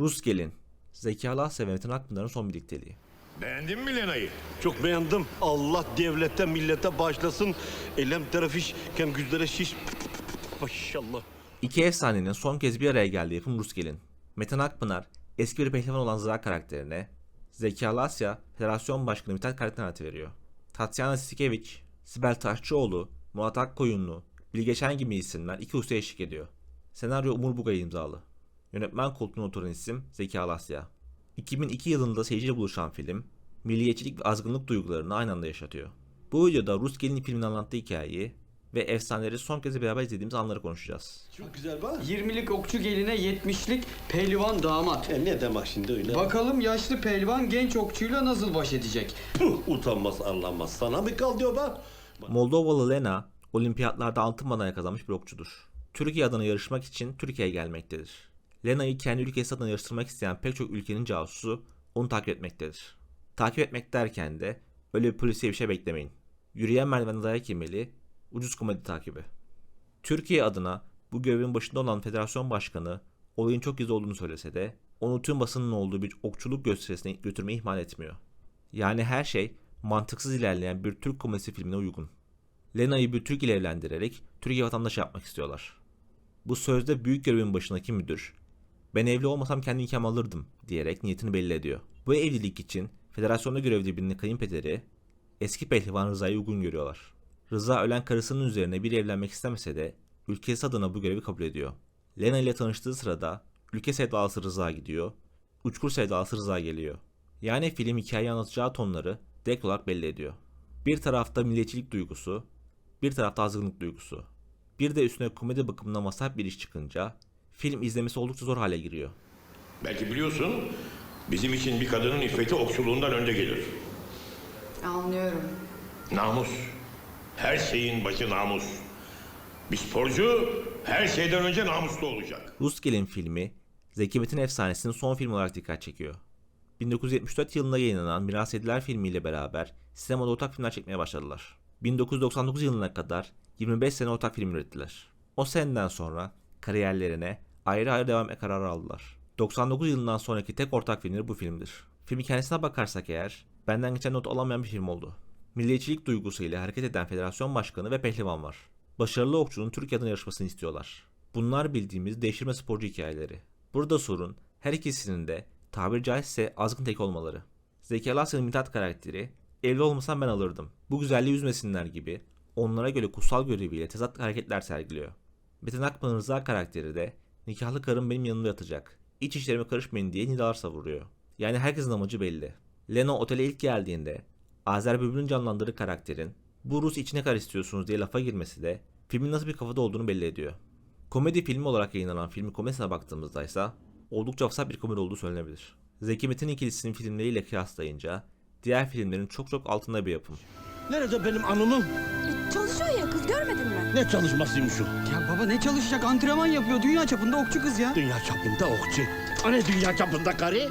Rus Gelin, Zeki Alasya ve Metin Akpınar'ın son birlikteliği. Beğendin mi Lena'yı? Çok beğendim. Allah devlete millete bağışlasın. Elem terafiş, kem güzlere şiş. Maşallah. İki efsanenin son kez bir araya geldiği yapım Rus Gelin. Metin Akpınar, eski bir pehlivan olan Zira karakterine, Zeki Alasya, Federasyon Başkanı Mithat karakterine hayat veriyor. Tatyana Sikeviç, Sibel Taşçıoğlu, Murat Akkoyunlu, Bilgeçen gibi isimler iki usta eşlik ediyor. Senaryo Umur Bugay imzalı. Yönetmen koltuğuna oturan isim Zeki Alasya. 2002 yılında seyirciyle buluşan film, milliyetçilik ve azgınlık duygularını aynı anda yaşatıyor. Bu videoda Rus Gelin filminin anlattığı hikayeyi ve efsaneleri son kez beraber izlediğimiz anları konuşacağız. Çok güzel bak. 20'lik okçu geline 70'lik pehlivan damat. E ne demek şimdi öyle? Bakalım yaşlı pehlivan genç okçuyla nasıl baş edecek? Puh, utanmaz anlamaz. Sana mı kal diyor bak. Moldovalı Lena, olimpiyatlarda altın madalya kazanmış bir okçudur. Türkiye adına yarışmak için Türkiye'ye gelmektedir. Lena'yı kendi ülkesi adına yarıştırmak isteyen pek çok ülkenin casusu onu takip etmektedir. Takip etmek derken de öyle bir polisiye bir şey beklemeyin. Yürüyen merdivende dayak yemeli, ucuz komedi takibi. Türkiye adına bu görevin başında olan federasyon başkanı olayın çok gizli olduğunu söylese de onu tüm basının olduğu bir okçuluk gösterisine götürmeyi ihmal etmiyor. Yani her şey mantıksız ilerleyen bir Türk komedisi filmine uygun. Lena'yı bir Türk ile evlendirerek Türkiye vatandaşı yapmak istiyorlar. Bu sözde büyük görevin başındaki müdür, ben evli olmasam kendi nikahımı alırdım diyerek niyetini belli ediyor. Bu evlilik için federasyonda görevli birinin kayınpederi eski pehlivan Rıza'yı uygun görüyorlar. Rıza ölen karısının üzerine bir evlenmek istemese de ülkesi adına bu görevi kabul ediyor. Lena ile tanıştığı sırada ülke sevdalısı Rıza gidiyor, uçkur sevdalısı Rıza geliyor. Yani film hikayeyi anlatacağı tonları direkt olarak belli ediyor. Bir tarafta milliyetçilik duygusu, bir tarafta azgınlık duygusu. Bir de üstüne komedi bakımından vasat bir iş çıkınca film izlemesi oldukça zor hale giriyor. Belki biliyorsun bizim için bir kadının iffeti okçuluğundan önde gelir. Anlıyorum. Namus. Her şeyin başı namus. Bir sporcu her şeyden önce namuslu olacak. Rus Gelin filmi Zeki Metin efsanesinin son filmi olarak dikkat çekiyor. 1974 yılında yayınlanan Miras Ediler filmiyle beraber sinemada ortak filmler çekmeye başladılar. 1999 yılına kadar 25 sene ortak film ürettiler. O seneden sonra kariyerlerine ayrı ayrı devam kararı aldılar. 99 yılından sonraki tek ortak filmleri bu filmdir. Filmi kendisine bakarsak eğer benden geçen not alamayan bir film oldu. Milliyetçilik duygusuyla hareket eden federasyon başkanı ve pehlivan var. Başarılı okçunun Türkiye adına yarışmasını istiyorlar. Bunlar bildiğimiz değiştirme sporcu hikayeleri. Burada sorun her ikisinin de tabiri caizse azgın tek olmaları. Zeki Alasya'nın Mithat karakteri evli olmasam ben alırdım. Bu güzelliği üzmesinler gibi onlara göre kutsal göreviyle tezat hareketler sergiliyor. Metin Akpınar Rıza karakteri de nikahlı karım benim yanımda yatacak. İç işlerime karışmayın diye nidalar savuruyor. Yani herkesin amacı belli. Leno otele ilk geldiğinde Azer Bülbül'ün canlandırdığı karakterin bu Rus içine kar istiyorsunuz diye lafa girmesi de filmin nasıl bir kafada olduğunu belli ediyor. Komedi filmi olarak yayınlanan filmin komedisine baktığımızda ise oldukça vasat bir komedi olduğu söylenebilir. Zeki Metin ikilisinin filmleriyle kıyaslayınca diğer filmlerin çok çok altında bir yapım. Nerede benim anımım? Görmedin mi? Ne çalışmasıymış o? Ya baba ne çalışacak antrenman yapıyor dünya çapında okçu kız ya. Dünya çapında okçu. Hani dünya çapında karı?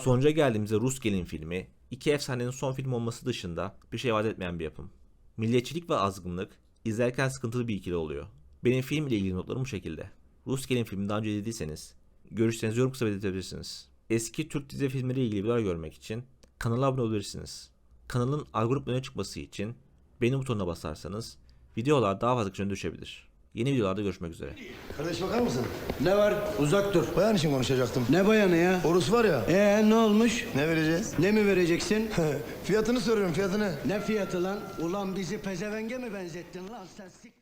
Sonuca geldiğimizde Rus Gelin filmi, iki efsanenin son film olması dışında bir şey vaat etmeyen bir yapım. Milliyetçilik ve azgınlık izlerken sıkıntılı bir ikili oluyor. Benim film ile ilgili notlarım bu şekilde. Rus Gelin filmini daha önce izlediyseniz, görüşlerinizi yorum kısa belirtebilirsiniz. Eski Türk dizi filmleriyle ilgili videolar görmek için kanala abone olabilirsiniz. Kanalın algoritmaya çıkması için beğeni butonuna basarsanız videolar daha fazla kişinin düşebilir. Yeni videolarda görüşmek üzere. Kardeş bakar mısın? Ne var? Uzak dur. Bayan için konuşacaktım. Ne bayanı ya? Orus var ya. Ee ne olmuş? Ne vereceğiz? Ne mi vereceksin? fiyatını soruyorum fiyatını. ne fiyatı lan? Ulan bizi pezevenge mi benzettin lan sen? Sik-